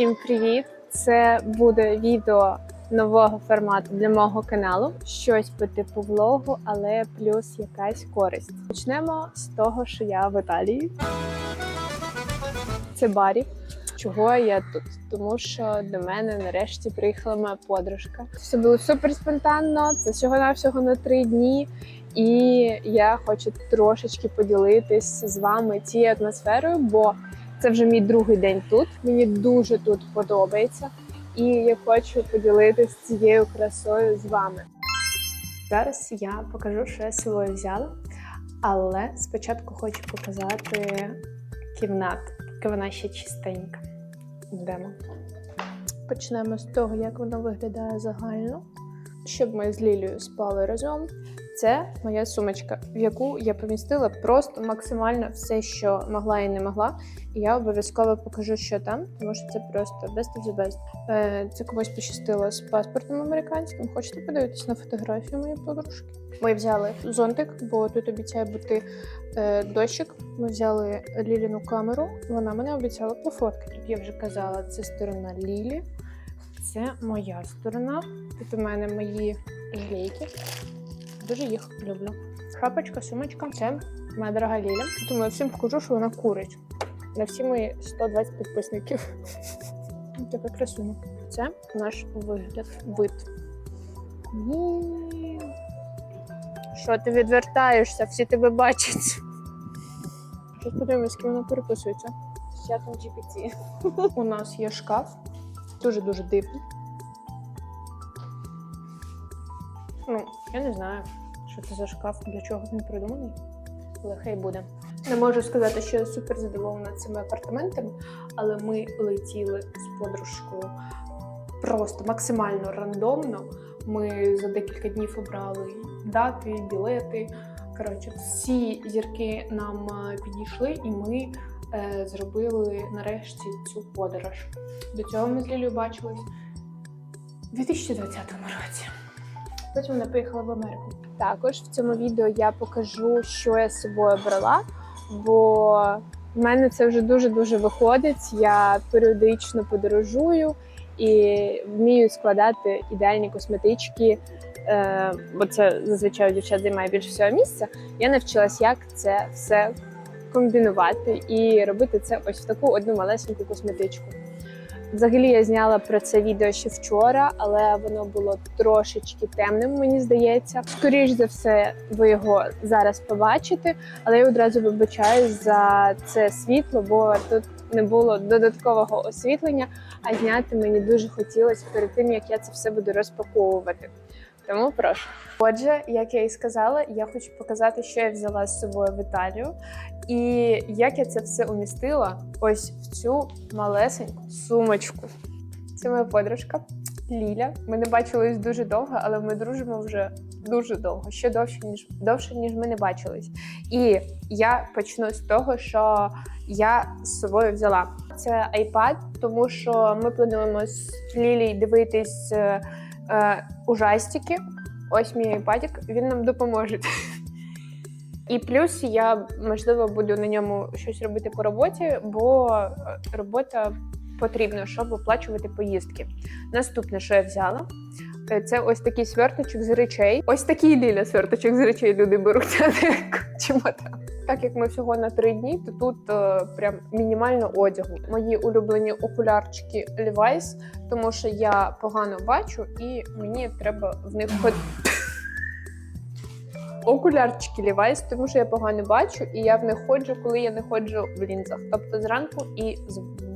Всім привіт! Це буде відео нового формату для мого каналу. Щось по типу влогу, але плюс якась користь. Почнемо з того, що я в Італії. Це барі. Чого я тут? Тому що до мене нарешті приїхала моя подружка. Все було супер спонтанно. Це всього навсього на три дні. І я хочу трошечки поділитись з вами цією атмосферою, бо це вже мій другий день тут. Мені дуже тут подобається, і я хочу поділитися цією красою з вами. Зараз я покажу, що я з собою взяла, але спочатку хочу показати кімнату, яка вона ще чистенька. Йдемо. Почнемо з того, як воно виглядає загально. Щоб ми з Лілією спали разом. Це моя сумочка, в яку я помістила просто максимально все, що могла і не могла. І я обов'язково покажу, що там, тому що це просто best of the best. Е, Це комусь пощастило з паспортом американським. Хочете подивитись на фотографію моєї подружки? Ми взяли зонтик, бо тут обіцяє бути е, дощик. Ми взяли Ліліну камеру. Вона мене обіцяла пофоткати. Як я вже казала, це сторона Лілі. Це моя сторона. Тут у мене мої жилейки. Дуже їх люблю. Шапочка, сумочка. Це моя дорога Ліля. Я всім покажу, що вона курить. На всі мої 120 підписників. Така красуня. Це наш вигляд, вид. Що ти відвертаєшся? Всі тебе бачать. Щось подивимось, з ким вона переписується. З чатом GPT. У нас є шкаф. Дуже-дуже дивний. Ну, я не знаю, що це за шкаф, для чого він придуманий, але хай буде. Не можу сказати, що я супер задоволена цими апартаментами, але ми летіли з подружкою просто максимально рандомно. Ми за декілька днів обрали дати, білети. Коротше, всі зірки нам е, підійшли, і ми е, зробили нарешті цю подорож. До цього ми з Лілією бачились у 2020 році. Потім вона поїхала в Америку. Також в цьому відео я покажу, що я з собою брала, бо в мене це вже дуже-дуже виходить. Я періодично подорожую і вмію складати ідеальні косметички, е, бо це зазвичай у дівчат займає більше всього місця. Я навчилась, як це все комбінувати і робити це ось в таку одну малесеньку косметичку. Взагалі я зняла про це відео ще вчора, але воно було трошечки темним, мені здається. Скоріш за все, ви його зараз побачите, але я одразу вибачаюсь за це світло, бо тут не було додаткового освітлення, а зняти мені дуже хотілося перед тим, як я це все буду розпаковувати. Тому прошу. Отже, як я і сказала, я хочу показати, що я взяла з собою в Італію, і як я це все умістила ось в цю малесеньку сумочку. Це моя подружка Ліля. Ми не бачились дуже довго, але ми дружимо вже дуже довго, ще довше ніж довше, ніж ми не бачились. І я почну з того, що я з собою взяла. Це iPad, тому що ми плануємо з Лілій дивитись е, е, ужастики. Ось мій iPad, він нам допоможе. І плюс я можливо буду на ньому щось робити по роботі, бо е, робота потрібна, щоб оплачувати поїздки. Наступне, що я взяла, е, це ось такий сверточок з речей. Ось такий ліля сверточок з речей люди беруть, а чемодан. Так як ми всього на три дні, то тут е, прям мінімально одягу. Мої улюблені окулярчики Levi's, тому що я погано бачу і мені треба в них ходити. Окулярчики Levi's, тому що я погано бачу, і я в них ходжу, коли я не ходжу в лінзах, тобто зранку і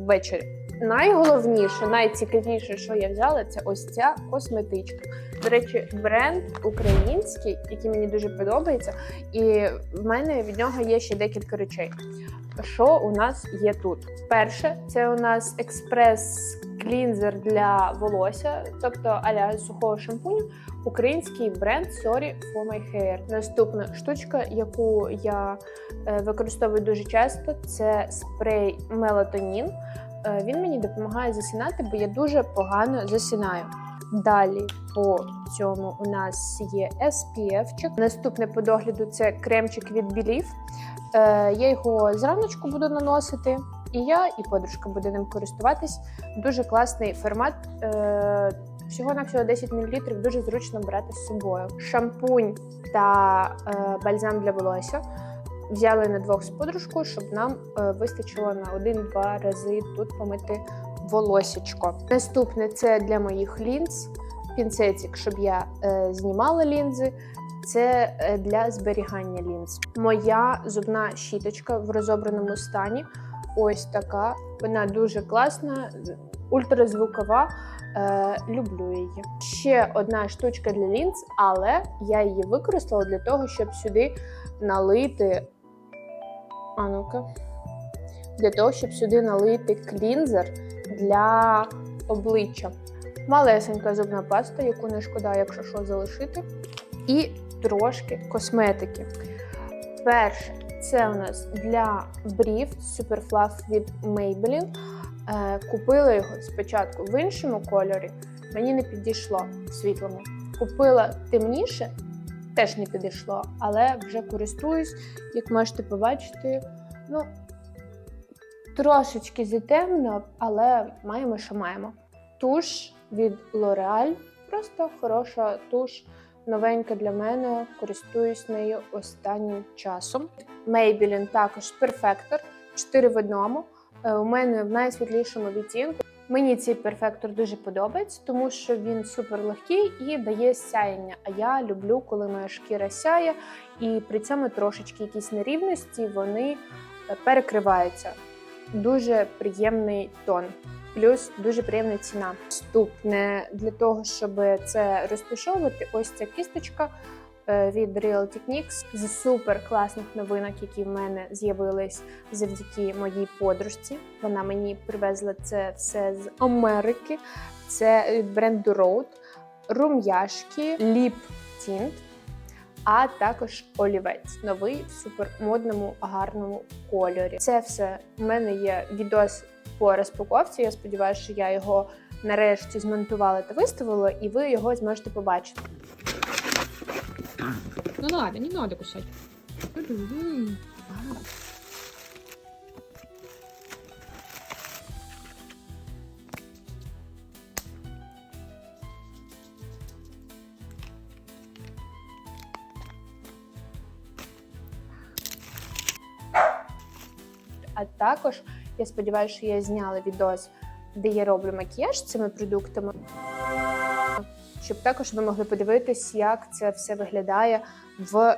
ввечері. Найголовніше, найцікавіше, що я взяла, це ось ця косметичка. До речі, бренд український, який мені дуже подобається, і в мене від нього є ще декілька речей. Що у нас є тут? Перше, це у нас експрес-клінзер для волосся, тобто аля сухого шампуню. Український бренд Sorry for my hair. Наступна штучка, яку я е, використовую дуже часто, це спрей мелатонін. Е, Він мені допомагає засинати, бо я дуже погано засинаю. Далі по цьому у нас є SPF-чик. Наступне по догляду це кремчик від білів. Е, Я його зраночку буду наносити і я, і подружка буде ним користуватись. Дуже класний формат. Всього навсього 10 мл, дуже зручно брати з собою. Шампунь та е, бальзам для волосся. Взяли на двох з подружкою, щоб нам е, вистачило на один-два рази тут помити волосечко. Наступне це для моїх лінз, пінцетик, щоб я е, знімала лінзи. Це е, для зберігання лінз. Моя зубна щіточка в розобраному стані. Ось така. Вона дуже класна, ультразвукова. Е, люблю її. Ще одна штучка для лінз, але я її використала для того, щоб сюди налити. А ну-ка. Для того, щоб сюди налити клінзер для обличчя. Малесенька зубна паста, яку не шкода, якщо що, залишити. І трошки косметики. Перше, це у нас для брів Super Fluff від Maybelline. Е, Купила його спочатку в іншому кольорі, мені не підійшло світлому. Купила темніше, теж не підійшло, але вже користуюсь, як можете побачити, ну, трошечки затемно, але маємо, що маємо. Туш від L'Oreal, просто хороша туш, новенька для мене, користуюсь нею останнім часом. Maybelline також перфектор, 4 в одному. Е, У мене в найсвітлішому відтінку. Мені цей перфектор дуже подобається, тому що він супер легкий і дає сяєння. А я люблю, коли моя шкіра сяє, і при цьому трошечки якісь нерівності вони е, перекриваються. Дуже приємний тон. Плюс дуже приємна ціна. Наступне для того, щоб це розташовувати, ось ця кісточка від Real Techniques з супер класних новинок, які в мене з'явились завдяки моїй подружці. Вона мені привезла це все з Америки. Це від бренду Road, рум'яшки, ліп тінт, а також олівець. Новий в супермодному гарному кольорі. Це все в мене є відос по розпаковці. Я сподіваюся, що я його нарешті змонтувала та виставила, і ви його зможете побачити. Ну ладно, не надо кусать. А. Також я сподіваюся, що я зняла відос, де я роблю макіяж цими продуктами. Щоб також ви могли подивитись, як це все виглядає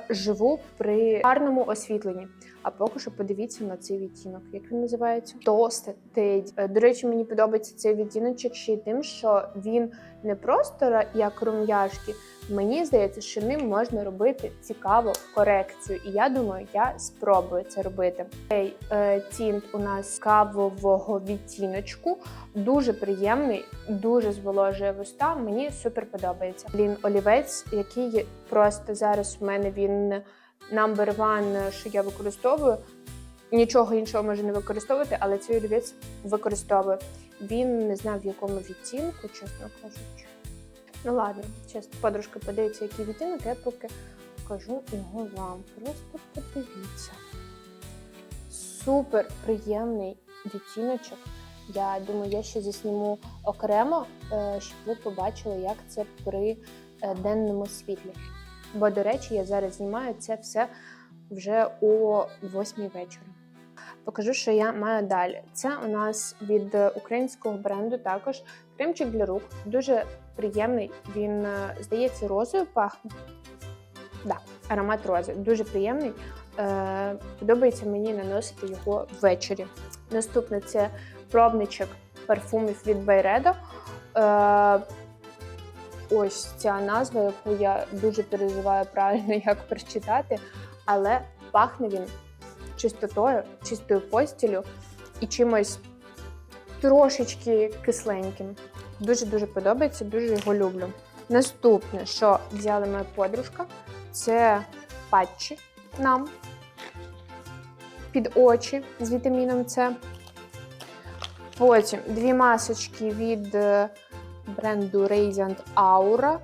вживу при гарному освітленні. А поки що подивіться на цей відтінок. Як він називається? Toasted. Е, До речі, мені подобається цей відтіночок ще й тим, що він не просто як рум'яшки. Мені здається, що ним можна робити цікаву корекцію. І я думаю, я спробую це робити. Цей е, тінт у нас кавового відтіночку. Дуже приємний, дуже зволожує вуста. Мені супер подобається. Блін, олівець, який просто зараз у мене він number one, що я використовую. Нічого іншого можу не використовувати, але цей олівець використовую. Він не знаю в якому відтінку, чесно кажучи. Ну ладно, зараз подружка подивиться, який відтінок, я поки покажу його вам. Просто подивіться. Супер приємний відтіночок. Я думаю, я ще засніму окремо, е, щоб ви побачили, як це при е, денному світлі. Бо, до речі, я зараз знімаю це все вже о 8 вечора. Покажу, що я маю далі. Це у нас від е, українського бренду також кремчик для рук. Дуже приємний. Він, е, здається, розою пахне. Да, аромат рози. Дуже приємний. Е, подобається мені наносити його ввечері. Наступне це пробничок парфумів від Байредо. Е, ось ця назва, яку я дуже переживаю правильно, як прочитати, але пахне він чистотою, чистою постілю і чимось трошечки кисленьким. Дуже-дуже подобається, дуже його люблю. Наступне, що взяла моя подружка, це патчі нам під очі з вітаміном С. Потім дві масочки від е, бренду Radiant Aura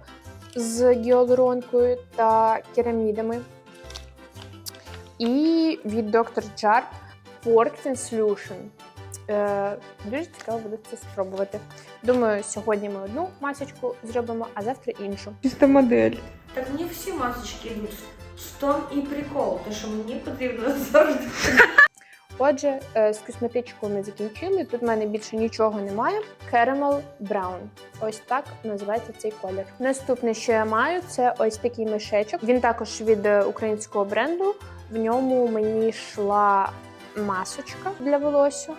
з гіалуронкою та керамідами. І від Dr. Jart Pore Solution. Е, дуже цікаво буде це спробувати. Думаю, сьогодні ми одну масочку зробимо, а завтра іншу. Чиста модель. Так мені всі масочки йдуть. В тому і прикол, то що мені потрібно завжди. Отже, е, з косметичкою ми закінчили. Тут в мене більше нічого немає. Caramel Brown. Ось так називається цей колір. Наступне, що я маю, це ось такий мишечок. Він також від е, українського бренду. В ньому мені йшла масочка для волосся,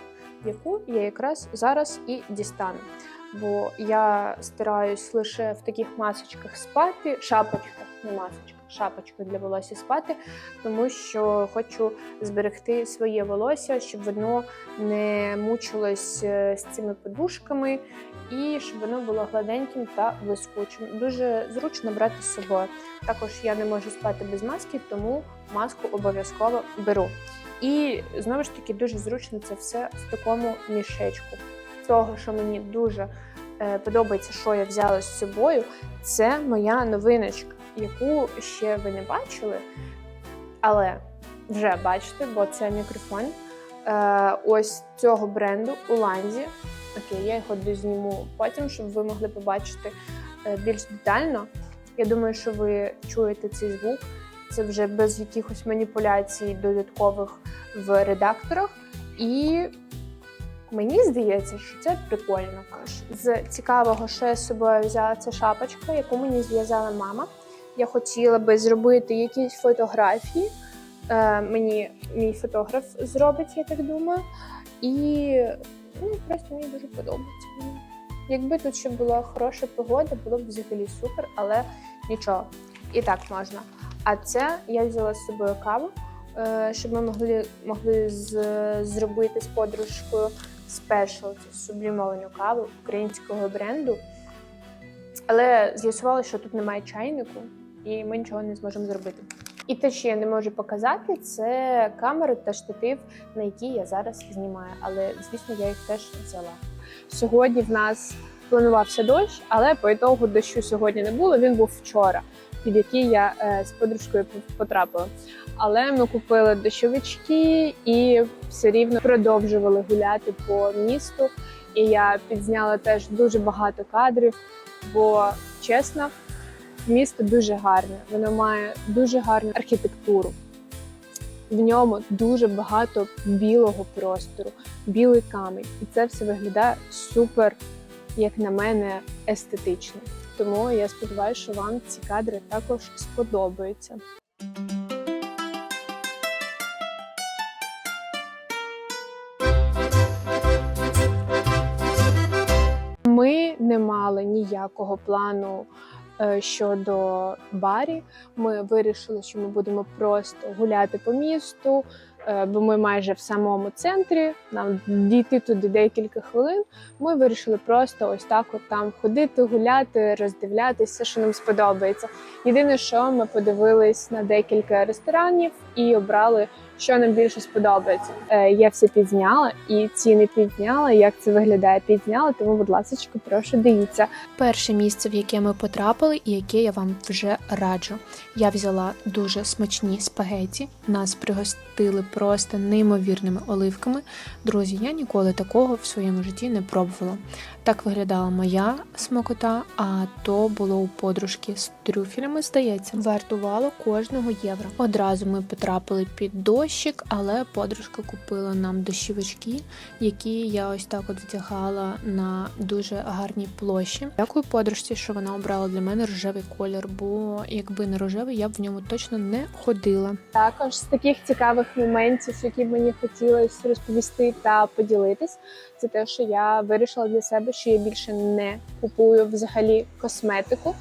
яку я якраз зараз і дістану. Бо я стараюсь лише в таких масочках спати, шапочках, не масочках, шапочках для волосся спати, тому що хочу зберегти своє волосся, щоб воно не мучилось е, з цими подушками і щоб воно було гладеньким та блискучим. Дуже зручно брати з собою. Також я не можу спати без маски, тому маску обов'язково беру. І знову ж таки дуже зручно це все в такому мішечку. Того, що мені дуже е, подобається, що я взяла з собою, це моя новиночка, яку ще ви не бачили, але вже бачите, бо це мікрофон. Е, ось цього бренду Уланзі. Окей, я його дозніму потім, щоб ви могли побачити е, більш детально. Я думаю, що ви чуєте цей звук. Це вже без якихось маніпуляцій додаткових в редакторах. І мені здається, що це прикольно. З цікавого, що я з собою взяла, це шапочка, яку мені зв'язала мама. Я хотіла би зробити якісь фотографії. Е, мені мій фотограф зробить, я так думаю. І ну, просто мені дуже подобається. Якби тут ще була хороша погода, було б взагалі супер, але нічого. І так можна. А це я взяла з собою каву, е, щоб ми могли, могли з, зробити з подружкою спешл, сублімовану каву українського бренду. Але з'ясувалося, що тут немає чайнику, і ми нічого не зможемо зробити. І те, що я не можу показати, це камери та штатив, на які я зараз знімаю. Але звісно, я їх теж взяла. Сьогодні в нас планувався дощ, але по ітогу дощу сьогодні не було. Він був вчора, під який я е, з подружкою потрапила. Але ми купили дощовички і все рівно продовжували гуляти по місту. І я підзняла теж дуже багато кадрів, бо чесно, місто дуже гарне. Воно має дуже гарну архітектуру. В ньому дуже багато білого простору, білий камінь. І це все виглядає супер, як на мене, естетично. Тому я сподіваюся, що вам ці кадри також сподобаються. Ми не мали ніякого плану щодо барі. Ми вирішили, що ми будемо просто гуляти по місту, е, бо ми майже в самому центрі. Нам дійти туди декілька хвилин. Ми вирішили просто ось так, от там ходити, гуляти, роздивлятися, що нам сподобається. Єдине, що ми подивились на декілька ресторанів і обрали, що нам більше сподобається. Е, я все підзняла і ціни підзняла. Як це виглядає, підзняла. Тому, будь ласка, прошу дивіться. Перше місце, в яке ми потрапили, і яке я вам вже раджу. Я взяла дуже смачні спагеті. Нас пригостили просто неймовірними оливками. Друзі, я ніколи такого в своєму житті не пробувала. Так виглядала моя смакота, а то було у подружки з трюфелями, здається, вартувало кожного євро. Одразу ми потрапили під дощик, але подружка купила нам дощовички, які я ось так от вдягала на дуже гарній площі. Дякую подружці, що вона обрала для мене рожевий колір, бо якби не рожевий, я б в ньому точно не ходила. Також з таких цікавих моментів, які мені хотілося розповісти та поділитись, це те, що я вирішила для себе, що я більше не купую взагалі косметику,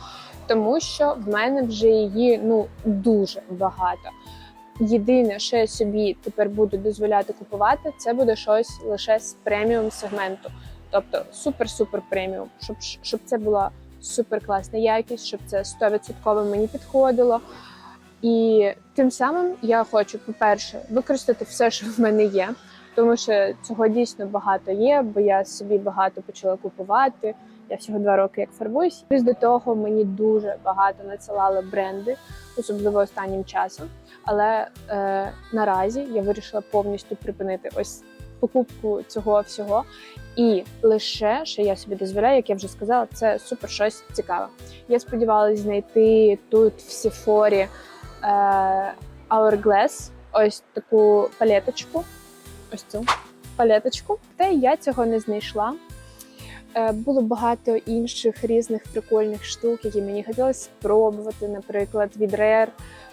тому що в мене вже її ну дуже багато. Єдине, що я собі тепер буду дозволяти купувати, це буде щось лише з преміум сегменту, тобто супер-супер преміум, щоб щоб це була супер класна якість, щоб це 100% мені підходило. І тим самим я хочу, по-перше, використати все, що в мене є, тому що цього дійсно багато є, бо я собі багато почала купувати. Я всього два роки як фарбуюсь. Плюс до того мені дуже багато надсилали бренди, особливо останнім часом. Але е, наразі я вирішила повністю припинити ось покупку цього всього. І лише, що я собі дозволяю, як я вже сказала, це супер щось цікаве. Я сподівалася знайти тут в Сіфорі е, Hourglass, ось таку палеточку. Ось цю палеточку. Та я цього не знайшла. Е, Було багато інших різних прикольних штук, які мені хотілося спробувати. Наприклад, від Rare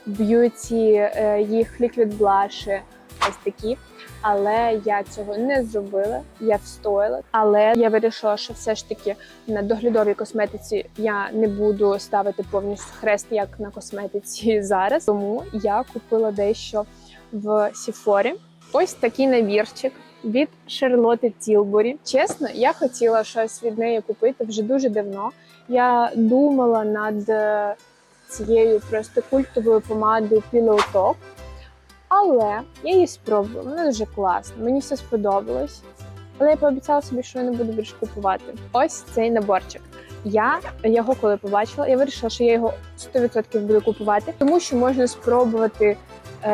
Beauty, е, їх Liquid Blush, ось такі. Але я цього не зробила, я встояла. Але я вирішила, що все ж таки на доглядовій косметиці я не буду ставити повністю хрест, як на косметиці зараз. Тому я купила дещо в Сіфорі. Ось такий набірчик від Шарлоти Тілбурі. Чесно, я хотіла щось від неї купити вже дуже давно. Я думала над е, цією просто культовою помадою Pillow Talk, але я її спробувала. Вона дуже класна. Мені все сподобалось. Але я пообіцяла собі, що я не буду більше купувати. Ось цей наборчик. Я його коли побачила, я вирішила, що я його 100% буду купувати, тому що можна спробувати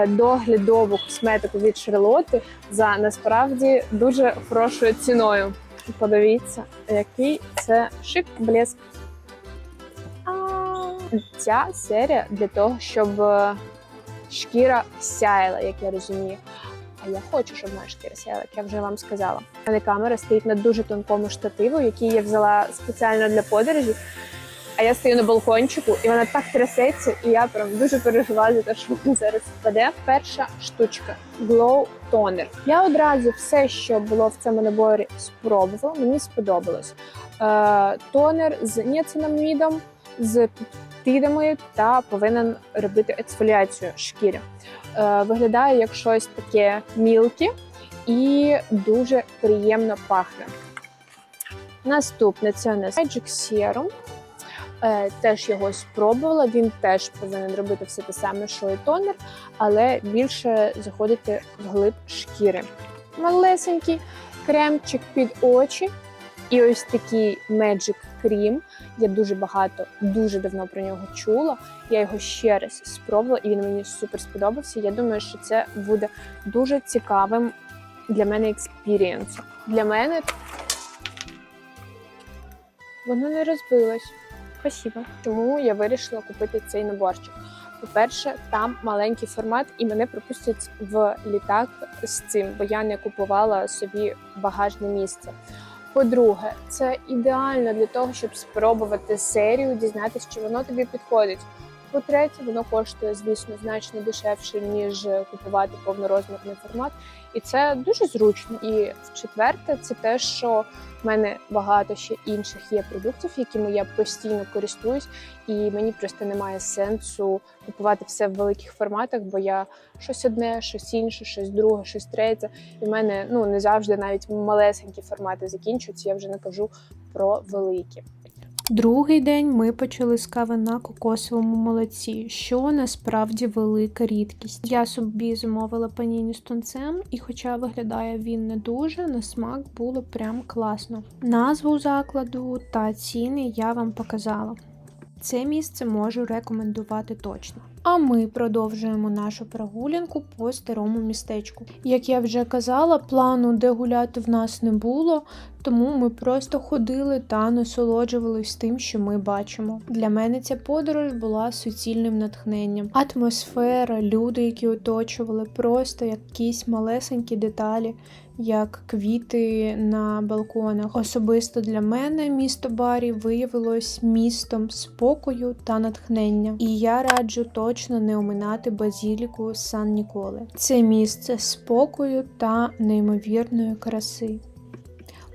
доглядову косметику від Шарлоти за насправді дуже хорошою ціною. Подивіться, який це шик блеск. Ця серія для того, щоб е, шкіра сяяла, як я розумію. А я хочу, щоб моя шкіра сяяла, як я вже вам сказала. У мене камера стоїть на дуже тонкому штативу, який я взяла спеціально для подорожі. А я стою на балкончику, і вона так трясеться, і я прям дуже переживаю за те, що вона зараз впаде. Перша штучка Glow Toner. Я одразу все, що було в цьому наборі, спробувала. Мені сподобалось. Е, тонер з ніацинамідом, з пептидами та повинен робити ексфоліацію шкіри. Е, виглядає як щось таке мілке і дуже приємно пахне. Наступне це у нас Magic Serum. Е, теж його спробувала. Він теж повинен робити все те саме, що і тонер, але більше заходити вглиб шкіри. Малесенький кремчик під очі. І ось такий Magic Cream. Я дуже багато, дуже давно про нього чула. Я його ще раз спробувала, і він мені супер сподобався. Я думаю, що це буде дуже цікавим для мене експірієнсом. Для мене воно не розбилось. Спасибо. Тому я вирішила купити цей наборчик. По-перше, там маленький формат, і мене пропустять в літак з цим, бо я не купувала собі багажне місце. По-друге, це ідеально для того, щоб спробувати серію, дізнатися, чи воно тобі підходить. По-третє, воно коштує, звісно, значно дешевше, ніж купувати повнорозмірний формат. І це дуже зручно. І в-четверте, це те, що в мене багато ще інших є продуктів, якими я постійно користуюсь, і мені просто немає сенсу купувати все в великих форматах, бо я щось одне, щось інше, щось друге, щось третє. І в мене ну не завжди навіть малесенькі формати закінчуються. Я вже не кажу про великі. Другий день ми почали з кави на кокосовому молоці, що насправді велика рідкість. Я собі замовила паніні з тунцем, і хоча виглядає він не дуже, на смак було прям класно. Назву закладу та ціни я вам показала. Це місце можу рекомендувати точно. А ми продовжуємо нашу прогулянку по старому містечку. Як я вже казала, плану, де гуляти в нас не було, тому ми просто ходили та насолоджувались тим, що ми бачимо. Для мене ця подорож була суцільним натхненням. Атмосфера, люди, які оточували, просто якісь малесенькі деталі, як квіти на балконах. Особисто для мене місто Барі виявилось містом спокою та натхнення. І я раджу точно не оминати базіліку Сан Ніколи. Це місце спокою та неймовірної краси.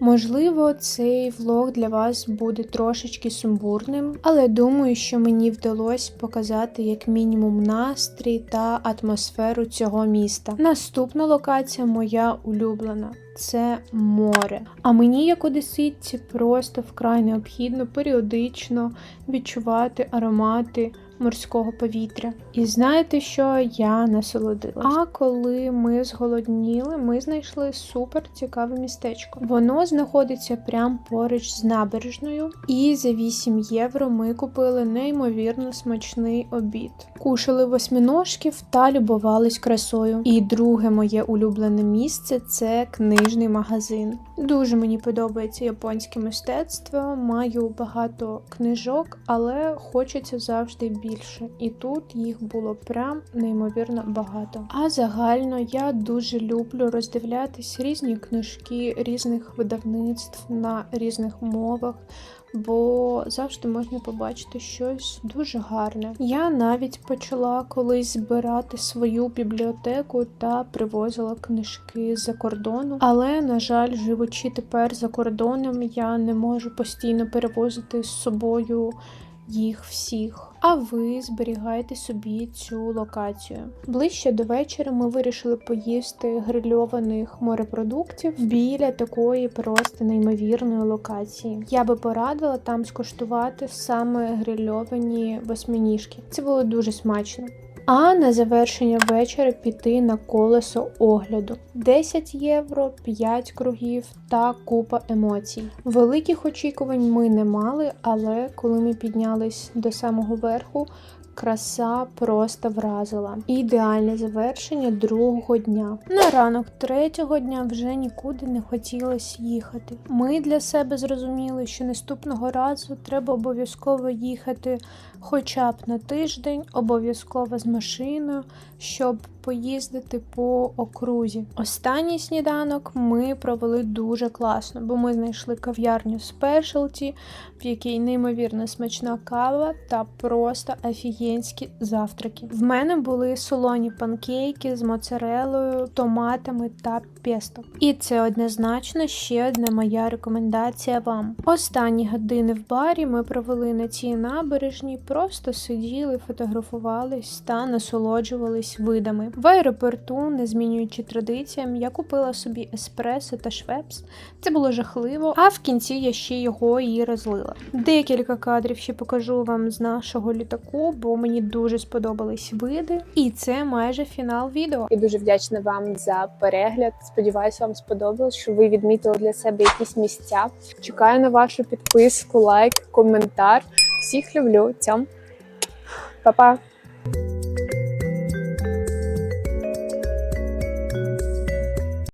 Можливо, цей влог для вас буде трошечки сумбурним, але думаю, що мені вдалося показати як мінімум настрій та атмосферу цього міста. Наступна локація моя улюблена. Це море. А мені, як одеситці, просто вкрай необхідно періодично відчувати аромати морського повітря. І знаєте, що я насолодилась. А коли ми зголодніли, ми знайшли супер цікаве містечко. Воно знаходиться прямо поруч з набережною, і за 8 євро ми купили неймовірно смачний обід. Кушали восьминожків та любувались красою. І друге моє улюблене місце це книжний магазин. Дуже мені подобається японське мистецтво. Маю багато книжок, але хочеться завжди більше. І тут їх було прям неймовірно багато. А загально я дуже люблю роздивлятись різні книжки різних видавництв на різних мовах. Бо завжди можна побачити щось дуже гарне. Я навіть почала колись збирати свою бібліотеку та привозила книжки з-за кордону. Але, на жаль, живучи тепер за кордоном, я не можу постійно перевозити з собою їх всіх. А ви зберігайте собі цю локацію. Ближче до вечора ми вирішили поїсти грильованих морепродуктів біля такої просто неймовірної локації. Я би порадила там скуштувати саме грильовані восьминіжки. Це було дуже смачно. А на завершення вечора піти на колесо огляду 10 євро, 5 кругів та купа емоцій. Великих очікувань ми не мали, але коли ми піднялись до самого верху, краса просто вразила. Ідеальне завершення другого дня. На ранок третього дня вже нікуди не хотілося їхати. Ми для себе зрозуміли, що наступного разу треба обов'язково їхати хоча б на тиждень, обов'язково з машиною, щоб поїздити по окрузі. Останній сніданок ми провели дуже класно, бо ми знайшли кав'ярню спешалті, в якій неймовірно смачна кава та просто офігенські завтраки. В мене були солоні панкейки з моцарелою, томатами та песто. І це однозначно ще одна моя рекомендація вам. Останні години в барі ми провели на цій набережній, просто сиділи, фотографувались та насолоджувались видами. В аеропорту, не змінюючи традиціям, я купила собі еспресо та швепс. Це було жахливо, а в кінці я ще його і розлила. Декілька кадрів ще покажу вам з нашого літаку, бо мені дуже сподобались види. І це майже фінал відео. І дуже вдячна вам за перегляд. Сподіваюся, вам сподобалось, що ви відмітили для себе якісь місця. Чекаю на вашу підписку, лайк, коментар. Всіх люблю. Цьом. Па-па!